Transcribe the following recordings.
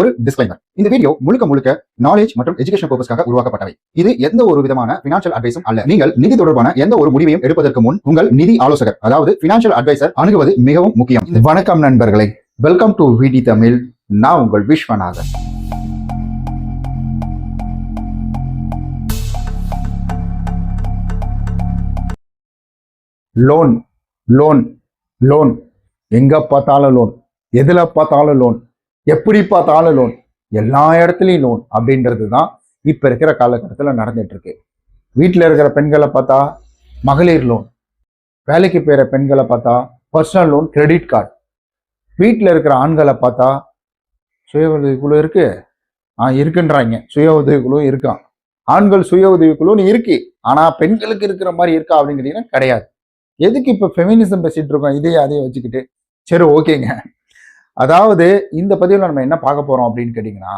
ஒரு டிஸ்க்ளைமர் இந்த வீடியோ முழுக்க முழுக்க நாலேஜ் மற்றும் எஜுகேஷன் பர்பஸ்க்காக உருவாக்கப்பட்டவை. இது எந்த ஒரு விதமான பினான்சியல் அட்வைஸும் அல்ல. நீங்கள் நிதி தொடர்பான எந்த ஒரு முடிவையும் எடுப்பதற்கு முன் உங்கள் நிதி ஆலோசகர் அதாவது பினான்சியல் அட்வைசர் அணுகுவது மிகவும் முக்கியம். வணக்கம் நண்பர்களே. வெல்கம் டு விடி தமிழ் நான் உங்கள் விஸ்வநாதன். லோன் லோன் லோன் எங்க பார்த்தாலும் லோன் எதுல பார்த்தாலும் லோன் எப்படி பார்த்தாலும் லோன் எல்லா இடத்துலையும் லோன் அப்படின்றது தான் இப்ப இருக்கிற காலகட்டத்தில் நடந்துட்டு இருக்கு வீட்டில் இருக்கிற பெண்களை பார்த்தா மகளிர் லோன் வேலைக்கு போயிற பெண்களை பார்த்தா பர்சனல் லோன் கிரெடிட் கார்டு வீட்டில் இருக்கிற ஆண்களை பார்த்தா சுய உதவிக்குழு இருக்கு. ஆ இருக்குன்றாங்க. சுய உதவிக்குழு இருக்கான் ஆண்கள் சுய உதவி குழுன்னு இருக்கு. ஆனா பெண்களுக்கு இருக்கிற மாதிரி இருக்கா அப்படின்னு கேட்டீங்கன்னா கிடையாது. எதுக்கு இப்ப ஃபெமினிசம் பேசிட்டு இருக்கோம்? இதையே அதையே வச்சுக்கிட்டு. சரி ஓகேங்க அதாவது இந்த பதிவில் நம்ம என்ன பார்க்க போறோம் அப்படின்னு கேட்டிங்கன்னா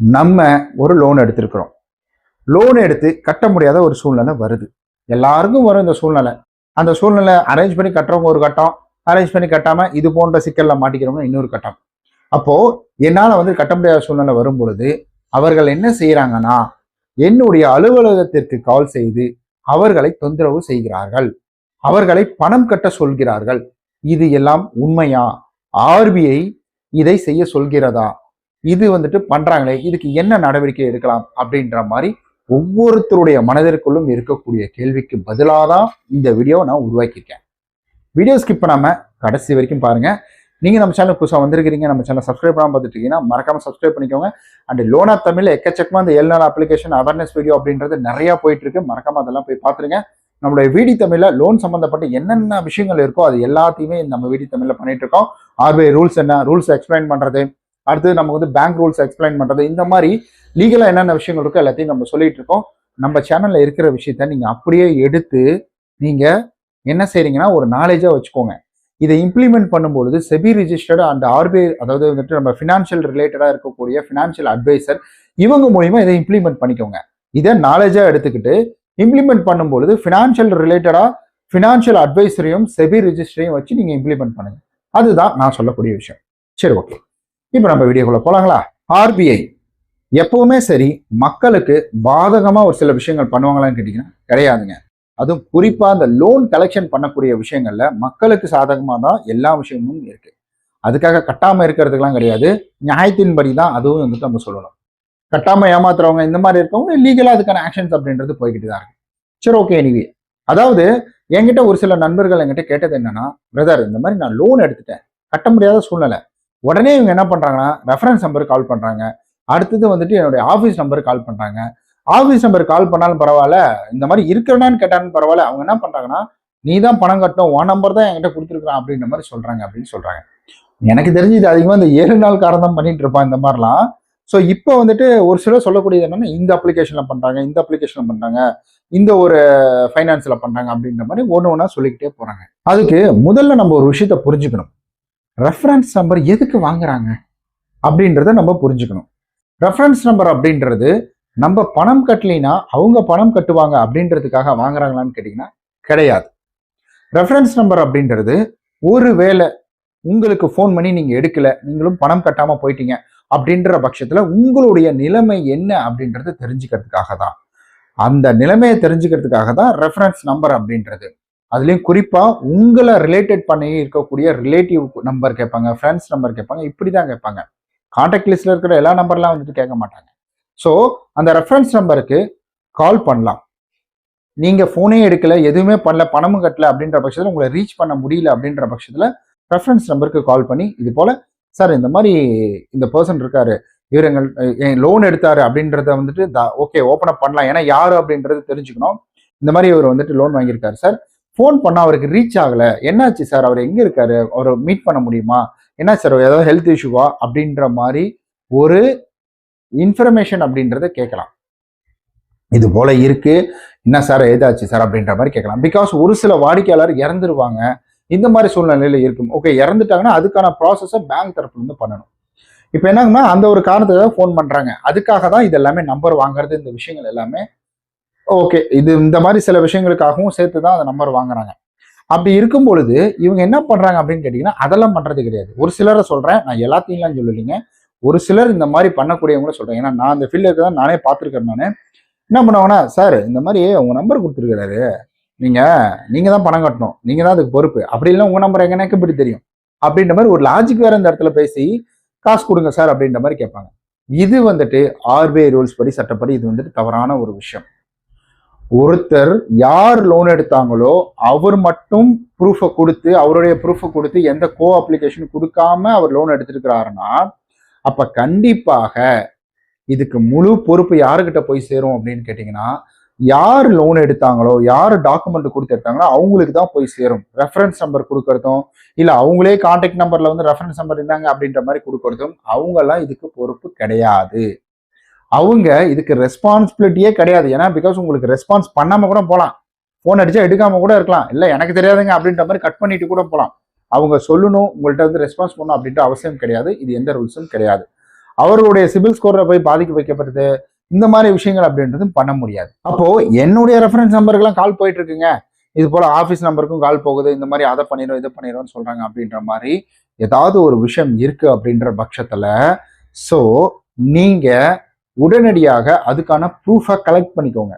நம்ம ஒரு லோன் எடுத்திருக்கிறோம். லோன் எடுத்து கட்ட முடியாத ஒரு சூழ்நிலை வருது. எல்லாருக்கும் வரும் இந்த சூழ்நிலை. அந்த சூழ்நிலை அரேஞ்ச் பண்ணி கட்டுறவங்க ஒரு கட்டம் அரேஞ்ச் பண்ணி கட்டாம இது போன்ற சிக்கலில் மாட்டிக்கிறவங்க இன்னொரு கட்டம். அப்போ என்னால் வந்து கட்ட முடியாத சூழ்நிலை வரும் பொழுது அவர்கள் என்ன செய்யறாங்கன்னா என்னுடைய அலுவலகத்திற்கு கால் செய்து அவர்களை தொந்தரவு செய்கிறார்கள். அவர்களை பணம் கட்ட சொல்கிறார்கள். இது எல்லாம் உண்மையா? ஆர்பிஐ இதை செய்ய சொல்கிறதா? இது வந்துட்டு பண்றாங்களே இதுக்கு என்ன நடவடிக்கை எடுக்கலாம் அப்படின்ற மாதிரி ஒவ்வொருத்தருடைய மனதிற்குள்ளும் இருக்கக்கூடிய கேள்விக்கு பதிலாக தான் இந்த வீடியோவை நான் உருவாக்கியிருக்கேன். வீடியோ ஸ்கிப் பண்ணாம கடைசி வரைக்கும் பாருங்க. நீங்க நம்ம சேனல் புதுசாக வந்திருக்கிறீங்க நம்ம சேனல் சப்ஸ்கிரைப் பண்ணாமல் பார்த்துட்டு இருக்கீங்கன்னா மறக்காம சப்ஸ்கிரைப் பண்ணிக்கோங்க. அண்ட் லோனா தமிழ் எக்கச்சக்கமா இந்த ஏழு நாள் அப்ளிகேஷன் அவேர்னஸ் வீடியோ அப்படின்றது நிறைய போயிட்டு இருக்கு மறக்காம அதெல்லாம் போய் பார்த்துருங்க. நம்மளுடைய வீடி தமிழ்ல லோன் சம்பந்தப்பட்ட என்னென்ன விஷயங்கள் இருக்கோ அது எல்லாத்தையுமே நம்ம வீடி தமிழ்ல பண்ணிட்டு இருக்கோம். ஆர்பிஐ ரூல்ஸ் என்ன ரூல்ஸ் எக்ஸ்பிளைன் பண்ணுறது அடுத்து நமக்கு வந்து பேங்க் ரூல்ஸ் எக்ஸ்பிளைன் பண்ணுறது இந்த மாதிரி லீகலாக என்னென்ன விஷயங்கள் இருக்கோ எல்லாத்தையும் நம்ம சொல்லிட்டு இருக்கோம். நம்ம சேனலில் இருக்கிற விஷயத்த நீங்கள் அப்படியே எடுத்து நீங்கள் என்ன செய்கிறீங்கன்னா ஒரு நாலேஜாக வச்சுக்கோங்க. இதை இம்ப்ளிமெண்ட் பண்ணும்பொழுது செபி ரிஜிஸ்டர்டு அண்ட் ஆர்பிஐ அதாவது வந்துட்டு நம்ம ஃபினான்ஷியல் ரிலேட்டடாக இருக்கக்கூடிய ஃபினான்ஷியல் அட்வைசர் இவங்க மூலிமா இதை இம்ப்ளிமெண்ட் பண்ணிக்கோங்க. இதை நாலேஜாக எடுத்துக்கிட்டு இம்ப்ளிமெண்ட் பண்ணும்பொழுது ஃபினான்ஷியல் ரிலேட்டடாக ஃபினான்ஷியல் அட்வைசரையும் செபி ரிஜிஸ்டரையும் வச்சு நீங்கள் இம்ப்ளிமெண்ட் பண்ணுங்கள் அதுதான் நான் சொல்லக்கூடிய விஷயம். சரி ஓகே இப்போ நம்ம வீடியோக்குள்ள போலாங்களா? ஆர்பிஐ எப்பவுமே சரி மக்களுக்கு பாதகமா ஒரு சில விஷயங்கள் பண்ணுவாங்களான்னு கேட்டிங்கன்னா கிடையாதுங்க. அதுவும் குறிப்பாக அந்த லோன் கலெக்ஷன் பண்ணக்கூடிய விஷயங்கள்ல மக்களுக்கு சாதகமா தான் எல்லா விஷயமும் இருக்கு. அதுக்காக கட்டாம இருக்கிறதுக்கெலாம் கிடையாது. நியாயத்தின்படி தான் அதுவும் வந்துட்டு நம்ம சொல்லணும். கட்டாம ஏமாத்துறவங்க இந்த மாதிரி இருக்கவங்க லீகலா அதுக்கான ஆக்ஷன்ஸ் அப்படின்றது போய்கிட்டு தான் இருக்கு. சரி ஓகே எனிவே அதாவது என்கிட்ட ஒரு சில நண்பர்கள் என்கிட்ட கேட்டது என்னன்னா பிரதர் இந்த மாதிரி நான் லோன் எடுத்துட்டேன். கட்ட முடியாத சூழ்நிலை. உடனே இவங்க என்ன பண்ணுறாங்கன்னா ரெஃபரன்ஸ் நம்பருக்கு கால் பண்ணுறாங்க அடுத்தது வந்துட்டு என்னுடைய ஆஃபீஸ் நம்பருக்கு கால் பண்ணுறாங்க ஆஃபீஸ் நம்பருக்கு கால் பண்ணாலும் பரவாயில்ல. இந்த மாதிரி இருக்கிறனான்னு கேட்டாலும் பரவாயில்ல. அவங்க என்ன பண்ணுறாங்கன்னா நீ தான் பணம் கட்டணும். உன் நம்பர் தான் என்கிட்ட கொடுத்துருக்கான் அப்படின்ற மாதிரி சொல்கிறாங்க அப்படின்னு சொல்கிறாங்க எனக்கு தெரிஞ்சு இது அதிகமாக இந்த ஏழு நாள் காரணம் தான் பண்ணிட்டு இருப்பான் இந்த மாதிரிலாம். ஸோ இப்போ வந்துட்டு ஒரு சிலர் சொல்லக்கூடியது என்னன்னா இந்த அப்ளிகேஷன்ல பண்றாங்க இந்த அப்ளிகேஷன்ல பண்றாங்க இந்த ஒரு ஃபைனான்ஸ்ல பண்றாங்க அப்படின்ற மாதிரி ஒன்று ஒன்றா சொல்லிக்கிட்டே போறாங்க. அதுக்கு முதல்ல நம்ம ஒரு விஷயத்த புரிஞ்சுக்கணும். ரெஃபரன்ஸ் நம்பர் எதுக்கு வாங்குறாங்க அப்படின்றத நம்ம புரிஞ்சுக்கணும். ரெஃபரன்ஸ் நம்பர் அப்படின்றது நம்ம பணம் கட்டலைன்னா அவங்க பணம் கட்டுவாங்க அப்படின்றதுக்காக வாங்குறாங்களான்னு கேட்டிங்கன்னா கிடையாது. ரெஃபரன்ஸ் நம்பர் அப்படின்றது ஒரு வேலை உங்களுக்கு ஃபோன் பண்ணி நீங்கள் எடுக்கல நீங்களும் பணம் கட்டாமல் போயிட்டீங்க அப்படின்ற பட்சத்தில் உங்களுடைய நிலைமை என்ன அப்படின்றது தெரிஞ்சுக்கிறதுக்காக தான் அந்த நிலைமையை தெரிஞ்சுக்கிறதுக்காக தான் ரெஃபரன்ஸ் நம்பர் அப்படின்றது. அதுலேயும் குறிப்பாக உங்களை ரிலேட்டட் பண்ணி இருக்கக்கூடிய ரிலேட்டிவ் நம்பர் கேட்பாங்க ஃப்ரெண்ட்ஸ் நம்பர் கேட்பாங்க இப்படி தான் கேட்பாங்க கான்டாக்ட் லிஸ்ட்டில் இருக்கிற எல்லா நம்பர்லாம் வந்துட்டு கேட்க மாட்டாங்க. ஸோ அந்த ரெஃபரன்ஸ் நம்பருக்கு கால் பண்ணலாம். நீங்கள் ஃபோனே எடுக்கல எதுவுமே பண்ணல பணமும் கட்டல அப்படின்ற பட்சத்தில் உங்களை ரீச் பண்ண முடியல அப்படின்ற பட்சத்தில் ரெஃபரன்ஸ் நம்பருக்கு கால் பண்ணி இது போல் சார் இந்த மாதிரி இந்த பர்சன் இருக்காரு இவர் எங்கள் லோன் எடுத்தாரு அப்படின்றத வந்துட்டு ஓகே ஓப்பன் அப் பண்ணலாம். ஏன்னா யாரு அப்படின்றது தெரிஞ்சுக்கணும். இந்த மாதிரி இவர் வந்துட்டு லோன் வாங்கியிருக்காரு சார். ஃபோன் பண்ணால் அவருக்கு ரீச் ஆகலை. என்னாச்சு சார்? அவர் எங்கே இருக்காரு? அவரை மீட் பண்ண முடியுமா? என்ன சார் ஏதாவது ஹெல்த் இஷ்யூவா அப்படின்ற மாதிரி ஒரு இன்ஃபர்மேஷன் அப்படின்றத கேட்கலாம். இது போல இருக்கு. என்ன சார் ஏதாச்சு சார் அப்படின்ற மாதிரி கேட்கலாம். பிகாஸ் ஒரு சில வாடிக்கையாளர் இறந்துருவாங்க. இந்த மாதிரி சூழ்நிலையில இருக்கும். ஓகே இறந்துட்டாங்கன்னா அதுக்கான ப்ராசஸை பேங்க் தரப்புல இருந்து பண்ணணும். இப்போ என்னங்கன்னா அந்த ஒரு காரணத்துக்காக ஃபோன் பண்ணுறாங்க அதுக்காக தான் இது எல்லாமே நம்பர் வாங்குறது இந்த விஷயங்கள் எல்லாமே. ஓகே இது இந்த மாதிரி சில விஷயங்களுக்காகவும் சேர்த்து தான் அந்த நம்பர் வாங்குறாங்க. அப்படி இருக்கும் பொழுது இவங்க என்ன பண்ணுறாங்க அப்படின்னு கேட்டிங்கன்னா அதெல்லாம் பண்ணுறது கிடையாது. ஒரு சிலரை சொல்கிறேன் நான் எல்லாத்தையும்லாம் சொல்லலைங்க. ஒரு சிலர் இந்த மாதிரி பண்ணக்கூடியவங்களும் சொல்கிறேன் ஏன்னா நான் அந்த ஃபீல்டு தான் நானே பார்த்துருக்கேன் நான். என்ன பண்ணுவாங்கன்னா சார் இந்த மாதிரி உங்கள் நம்பர் கொடுத்துருக்கிறாரு. நீங்கள் நீங்கள் தான் பணம் கட்டணும். நீங்கள் தான் அதுக்கு பொறுப்பு. அப்படி இல்லை உங்கள் நம்பர் எங்கன்னா எப்படி இப்படி தெரியும். அப்படின்ற மாதிரி ஒரு லாஜிக் வேறு இந்த இடத்துல பேசி காசு கொடுங்க சார் அப்படின்ற மாதிரி கேட்பாங்க. இது வந்துட்டு ஆர்பிஐ ரூல்ஸ் படி சட்டப்படி இது வந்துட்டு தவறான ஒரு விஷயம். ஒருத்தர் யார் லோன் எடுத்தாங்களோ அவர் மட்டும் ப்ரூஃபை கொடுத்து அவருடைய ப்ரூஃபை கொடுத்து எந்த கோ அப்ளிகேஷன் கொடுக்காம அவர் லோன் எடுத்திருக்கிறாருன்னா அப்ப கண்டிப்பாக இதுக்கு முழு பொறுப்பு யாருக்கிட்ட போய் சேரும் அப்படின்னு கேட்டிங்கன்னா யார் லோன் எடுத்தாங்களோ யார் டாக்குமெண்ட் கொடுத்து எடுத்தாங்களோ அவங்களுக்கு தான் போய் சேரும். ரெஃபரன்ஸ் நம்பர் கொடுக்கறதும் இல்லை அவங்களே கான்டாக்ட் நம்பர்ல வந்து ரெஃபரன்ஸ் நம்பர் இருந்தாங்க அப்படின்ற மாதிரி கொடுக்கறதும் அவங்கெல்லாம் இதுக்கு பொறுப்பு கிடையாது. அவங்க இதுக்கு ரெஸ்பான்சிபிலிட்டியே கிடையாது. ஏன்னா பிகாஸ் உங்களுக்கு ரெஸ்பான்ஸ் பண்ணாமல் கூட போகலாம் ஃபோன் அடிச்சா எடுக்காம கூட இருக்கலாம். இல்லை எனக்கு தெரியாதுங்க அப்படின்ற மாதிரி கட் பண்ணிட்டு கூட போகலாம் அவங்க சொல்லணும் உங்கள்கிட்ட வந்து ரெஸ்பான்ஸ் பண்ணணும் அப்படின்ற அவசியம் கிடையாது. இது எந்த ரூல்ஸும் கிடையாது. அவர்களுடைய சிபில் ஸ்கோரை போய் பாதிக்க வைக்கப்படுது. இந்த மாதிரி விஷயங்கள் அப்படின்றதும் பண்ண முடியாது. அப்போ என்னுடைய ரெஃபரன்ஸ் நம்பருக்குலாம் கால் போயிட்டு இருக்குங்க இது போல ஆஃபீஸ் நம்பருக்கும் கால் போகுது. இந்த மாதிரி அதை பண்ணிடும் இதை பண்ணிடும்னு சொல்றாங்க அப்படின்ற மாதிரி ஏதாவது ஒரு விஷயம் இருக்கு அப்படின்ற பட்சத்துல ஸோ நீங்க உடனடியாக அதுக்கான ப்ரூஃபை கலெக்ட் பண்ணிக்கோங்க.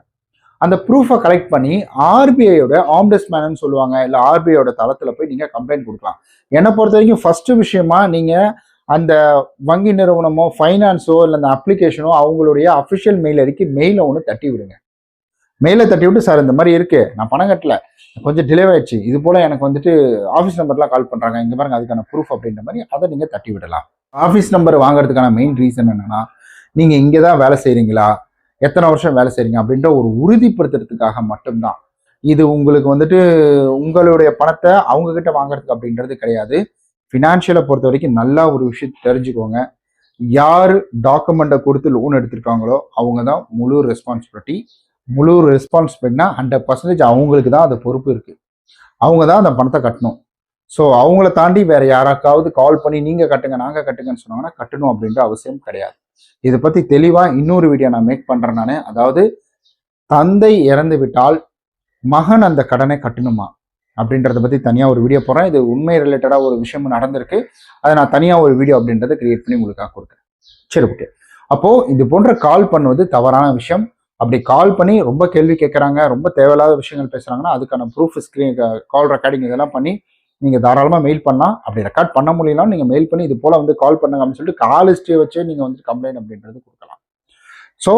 அந்த ப்ரூஃபை கலெக்ட் பண்ணி ஆர்பிஐயோட ஆம்டஸ்மேனு சொல்லுவாங்க. இல்லை ஆர்பிஐயோட தளத்தில் போய் நீங்கள் கம்ப்ளைண்ட் கொடுக்கலாம். என்னை பொறுத்த வரைக்கும் ஃபர்ஸ்ட் விஷயமா நீங்கள் அந்த வங்கி நிறுவனமோ ஃபைனான்ஸோ இல்லை அந்த அப்ளிகேஷனோ அவங்களுடைய அஃபிஷியல் மெயில் அறிக்கை மெயிலை ஒன்று தட்டி விடுங்க. மெயிலை தட்டி விட்டு சார் இந்த மாதிரி இருக்கு. நான் பணம் கட்டல. கொஞ்சம் டிலே ஆயிடுச்சு. இது போல எனக்கு வந்துட்டு ஆஃபீஸ் நம்பர்லாம் கால் பண்ணுறாங்க இங்கே பாருங்க அதுக்கான ப்ரூஃப் அப்படின்ற மாதிரி அதை நீங்கள் தட்டி விடலாம். ஆஃபீஸ் நம்பர் வாங்குறதுக்கான மெயின் ரீசன் என்னன்னா நீங்கள் இங்கே தான் வேலை செய்கிறீங்களா எத்தனை வருஷம் வேலை செய்கிறீங்க அப்படின்ற ஒரு உறுதிப்படுத்துறதுக்காக மட்டும்தான். இது உங்களுக்கு வந்துட்டு உங்களுடைய பணத்தை அவங்க கிட்ட வாங்குறதுக்கு அப்படின்றது கிடையாது. ஃபினான்ஷியலை பொறுத்த வரைக்கும் நல்லா ஒரு விஷயத்தை தெரிஞ்சுக்கோங்க. யார் டாக்குமெண்ட்டை கொடுத்து லோன் எடுத்திருக்காங்களோ அவங்க தான் முழு ரெஸ்பான்சிபிலிட்டி முழு ரெஸ்பான்சிபிலிட்டினா ஹண்ட்ரட் பர்சன்டேஜ் அவங்களுக்கு தான் அது பொறுப்பு இருக்குது அவங்க தான் அந்த பணத்தை கட்டணும். ஸோ அவங்கள தாண்டி வேற யாராக்காவது கால் பண்ணி நீங்கள் கட்டுங்க நாங்கள் கட்டுங்கன்னு சொன்னாங்கன்னா கட்டணும் அப்படின்ற அவசியம் கிடையாது. இதை பற்றி தெளிவாக இன்னொரு வீடியோ நான் மேக் பண்ணுறேன் நான். அதாவது தந்தை இறந்து விட்டால் மகன் அந்த கடனை கட்டணுமா? அப்படின்றத பற்றி தனியாக ஒரு வீடியோ போடுறேன். இது உண்மை ரிலேட்டடாக ஒரு விஷயம் நடந்திருக்கு. அதை நான் தனியாக ஒரு வீடியோ அப்படின்றத கிரியேட் பண்ணி உங்களுக்காக கொடுக்குறேன். சரி ஓகே அப்போது இது போன்ற கால் பண்ணுவது தவறான விஷயம். அப்படி கால் பண்ணி ரொம்ப கேள்வி கேட்குறாங்க ரொம்ப தேவையில்லாத விஷயங்கள் பேசுகிறாங்கன்னா அதுக்கான ப்ரூஃப் ஸ்க்ரீன் கால் ரெக்கார்டிங் இதெல்லாம் பண்ணி நீங்கள் தாராளமாக மெயில் பண்ணலாம். அப்படி ரெக்கார்ட் பண்ண முடியலாம் நீங்கள் மெயில் பண்ணி இது போல் வந்து கால் பண்ணுங்க அப்படின்னு சொல்லிட்டு கால் ஹிஸ்ட்ரியை வச்சே நீங்கள் வந்து கம்ப்ளைண்ட் அப்படின்றது கொடுக்கலாம். ஸோ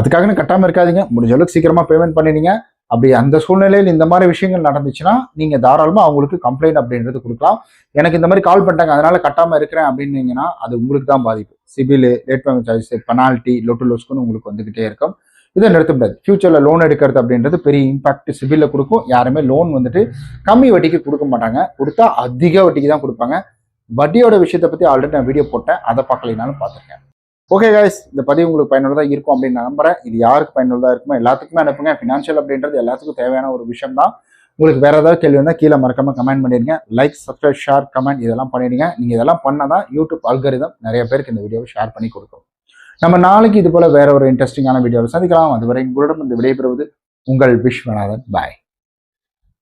அதுக்காக கட்டாமல் இருக்காதீங்க. முடிஞ்ச அளவுக்கு சீக்கிரமாக பேமெண்ட் பண்ணிடுங்க. அப்படி அந்த சூழ்நிலையில் இந்த மாதிரி விஷயங்கள் நடந்துச்சுன்னா நீங்கள் தாராளமாக அவங்களுக்கு கம்ப்ளைண்ட் அப்படின்றது கொடுக்கலாம். எனக்கு இந்த மாதிரி கால் பண்ணிட்டாங்க அதனால கட்டாமல் இருக்கிறேன் அப்படின்னீங்கன்னா அது உங்களுக்கு தான் பாதிப்பு. CIBIL late payment charges penalty லொட்டு லோஸ்க்குன்னு உங்களுக்கு வந்துகிட்டே இருக்கும். இதை நிறுத்த முடியாது ஃபியூச்சரில் லோன் எடுக்கிறது அப்படின்றது பெரிய இம்பாக்ட் சிபிலில் கொடுக்கும். யாருமே லோன் வந்துட்டு கம்மி வட்டிக்கு கொடுக்க மாட்டாங்க. கொடுத்தா அதிக வட்டிக்கு தான் கொடுப்பாங்க. வட்டியோட விஷயத்தை பற்றி ஆல்ரெடி நான் வீடியோ போட்டேன். அதை பார்க்கலைனாலும் பார்த்துருக்கேன் ஓகே காய்ஸ் இந்த பதிவு உங்களுக்கு பயனுள்ளதாக இருக்கும் அப்படின்னு நான் நம்புறேன். இது யாருக்கு பயனுள்ளதாக இருக்குமோ எல்லாத்துக்குமே அனுப்புங்க. ஃபினான்ஷியல் அப்படின்றது எல்லாத்துக்கும் தேவையான ஒரு விஷயம் தான் உங்களுக்கு வேற ஏதாவது கேள்வி வந்தால் கீழே மறக்காம கமெண்ட் பண்ணிடுங்க. லைக் சப்ஸ்கிரைப் ஷேர் கமெண்ட் இதெல்லாம் பண்ணிடுங்க. நீங்கள் இதெல்லாம் பண்ணாதான் யூடியூப் அல்கரிதம் நிறைய பேருக்கு இந்த வீடியோவை ஷேர் பண்ணி கொடுக்கும். நம்ம நாளைக்கு இது போல வேற ஒரு இன்ட்ரெஸ்டிங்கான வீடியோவை சந்திக்கலாம். அதுவரை உங்களிடம் இந்த விடைபெறுவது உங்கள் விஸ்வநாதன். பாய்